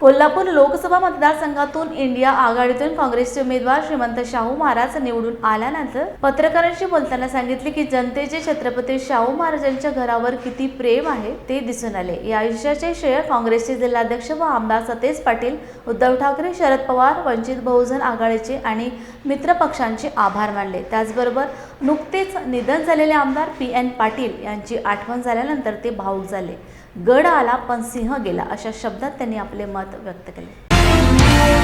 कोल्हापूर लोकसभा मतदारसंघातून इंडिया आघाडीतून काँग्रेसचे उमेदवार श्रीमंत शाहू महाराज निवडून आल्यानंतर पत्रकारांशी बोलताना सांगितले की जनतेचे छत्रपती शाहू महाराजांच्या घरावर किती प्रेम आहे ते दिसून आले. या यशाचे श्रेय काँग्रेसचे जिल्हाध्यक्ष व आमदार सतेज पाटील उद्धव ठाकरे शरद पवार वंचित बहुजन आघाडीचे आणि मित्र पक्षांचे आभार मानले. त्याचबरोबर नुकतेच निधन झालेले आमदार पी एन पाटील यांची आठवण झाल्यानंतर ते भाऊक झाले. गड आला पण सिंह गेला अशा शब्दात त्यांनी आपले मत व्यक्त केले.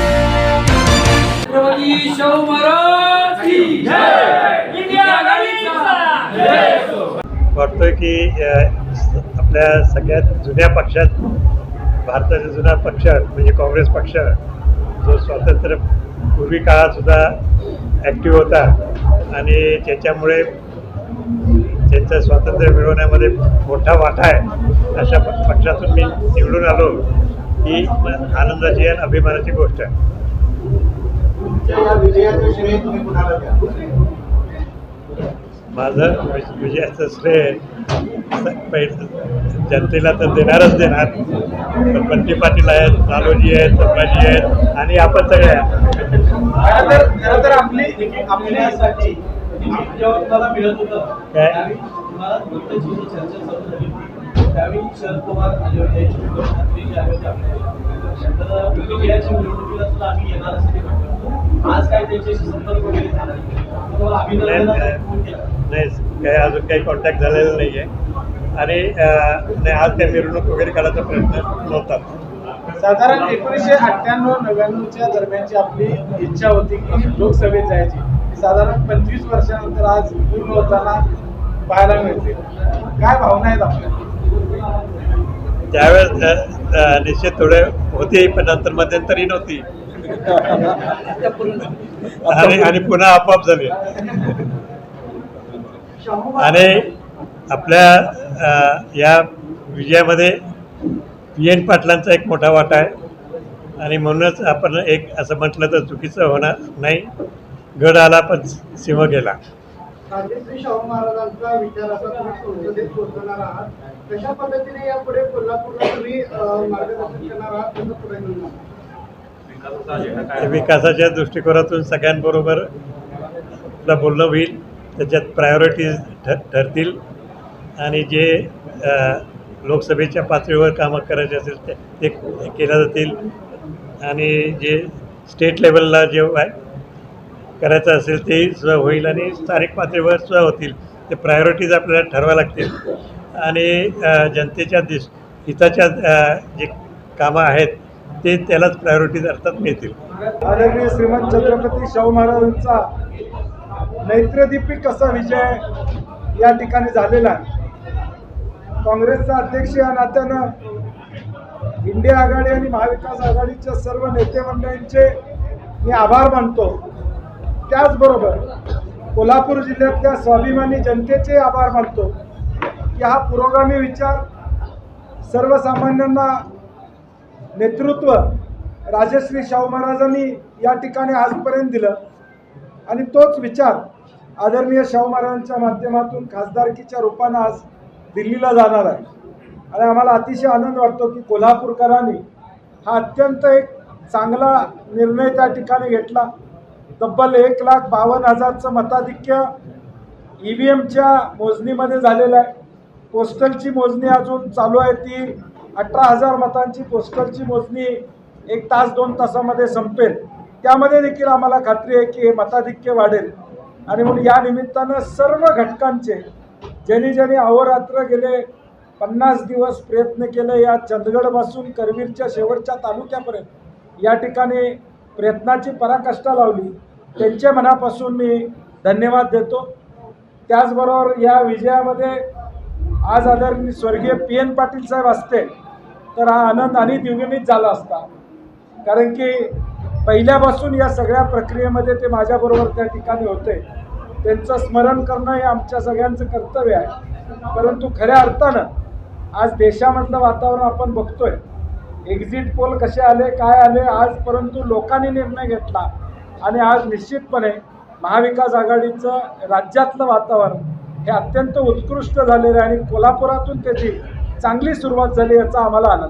वाटतोय की आपल्या सगळ्यात जुन्या पक्षात भारताचा जुना पक्ष म्हणजे काँग्रेस पक्ष जो स्वातंत्र्य पूर्वी काळात सुद्धा ॲक्टिव्ह होता आणि त्याच्यामुळे त्यांचं स्वातंत्र्य मिळवण्यामध्ये मोठा वाटा आहे. अशा पक्षातून मी निवडून आलो ही आनंदाची आणि अभिमानाची गोष्ट आहे. माझं विजयाचं श्रेय पहिलं जनतेला तर देणारच देणार. पण बंटी पाटील आहेत नालोजी आहेत संभाजी आहेत आणि आपण सगळे आहे. काय? काय नाही. अजून काही कॉन्टॅक्ट झालेला नाही आहे आणि नाही आज काही मिरवणूक वगैरे काढायचा प्रयत्न नव्हता. साधारण एकोणीसशे अठ्ठ्याण्णव नव्याण्णवच्या दरम्यानची आपली इच्छा होती की लोकसभेत जायची. ती साधारण पंचवीस वर्षानंतर आज पूर्ण होताना पाहायला मिळते. काय भावना आहेत आपल्या? त्यावेळेस निश्चित थोडे होते पण नंतर मध्यंतरी नव्हती. आणि आणि पुन्हा आपोआप झाले. आणि आपल्या या विजयामध्ये पी एन पाटलांचा एक मोठा वाटा आहे. आणि म्हणूनच आपण एक असं म्हटलं तर चुकीचं होणार नाही. गड आला पण सिंह गेला. राजश्री शाहू महाराजांचा विचार असा तुम्ही संसदेत पोहोचवणार आहात. कशा पद्धतीने यापुढे कोल्हापूरला तुम्ही अं, मार्गदर्शन करणार आहात? कसं पुढे नेणार विकासाच्या दृष्टिकोनातून सगळ्यांबरोबर बोलणं होईल. त्याच्यात प्रायोरिटीज ठ ठरतील. आणि जे अ, लोकसभेच्या पातळीवर कामं करायचे असेल ते ते केल्या जातील. आणि जे स्टेट लेवलला जे आहे करायचं असेल तेही सुद्धा होईल आणि स्थानिक पातळीवर सुद्धा होतील. ते प्रायोरिटीज आपल्याला ठरवा लागतील. आणि जनतेच्या दिस हिताच्या जे कामं आहेत ते त्यालाच प्रायोरिटीज अर्थात मिळतील. आदरणीय श्रीमंत छत्रपती शाहू महाराजांचा नैत्रदीपिक असा विजय या ठिकाणी झालेला आहे? काँग्रेसचा अध्यक्ष या नात्यानं इंडिया आघाडी आणि महाविकास आघाडीच्या सर्व नेते मंडळींचे मी आभार मानतो. त्याचबरोबर कोल्हापूर जिल्ह्यातल्या स्वाभिमानी जनतेचे आभार मानतो. की हा पुरोगामी विचार सर्वसामान्यांना नेतृत्व राजश्री शाहू महाराजांनी या ठिकाणी आजपर्यंत दिलं. आणि तोच विचार आदरणीय शाहू महाराजांच्या माध्यमातून खासदारकीच्या रूपानं आज दिल्लीला जाणार आहे. आणि आम्हाला अतिशय आनंद वाटतो की कोल्हापूरकरांनी हा अत्यंत एक चांगला निर्णय त्या ठिकाणी घेतला. तब्बल एक लाख बावन्न हजारचं मताधिक्य ई व्ही एमच्या मोजणीमध्ये झालेलं आहे. पोस्टलची मोजणी अजून चालू आहे ती अठरा हजार मतांची पोस्टलची मोजणी एक तास दोन तासामध्ये संपेल. त्यामध्ये देखील आम्हाला खात्री आहे की हे मताधिक्य वाढेल. आणि म्हणून या निमित्तानं सर्व घटकांचे ज्यांनी ज्यांनी अहोरात्र गेले पन्नास दिवस प्रयत्न केले या चंदगडपासून करवीरच्या शेवटच्या तालुक्यापर्यंत या ठिकाणी प्रयत्नाची पराकाष्ठा लावली. त्यांच्या मनापासून मी धन्यवाद देतो. त्याचबरोबर या विजयामध्ये आज आदरणीय स्वर्गीय पी एन पाटील साहेब असते तर हा आनंद आणि द्विगुणित झाला असता. कारण की पहिल्यापासून या सगळ्या प्रक्रियेमध्ये ते माझ्याबरोबर त्या ठिकाणी होते. त्यांचं स्मरण करणं हे आमच्या सगळ्यांचं कर्तव्य आहे. परंतु खऱ्या अर्थानं आज देशामधलं वातावरण आपण बघतोय एक्झिट पोल कसे आले काय आले आज परंतु लोकांनी निर्णय घेतला. आणि आज निश्चितपणे महाविकास आघाडीचं राज्यातलं वातावरण हे अत्यंत उत्कृष्ट झालेलं आहे आणि कोल्हापुरातून त्याची चांगली सुरुवात झाली याचा आम्हाला आनंद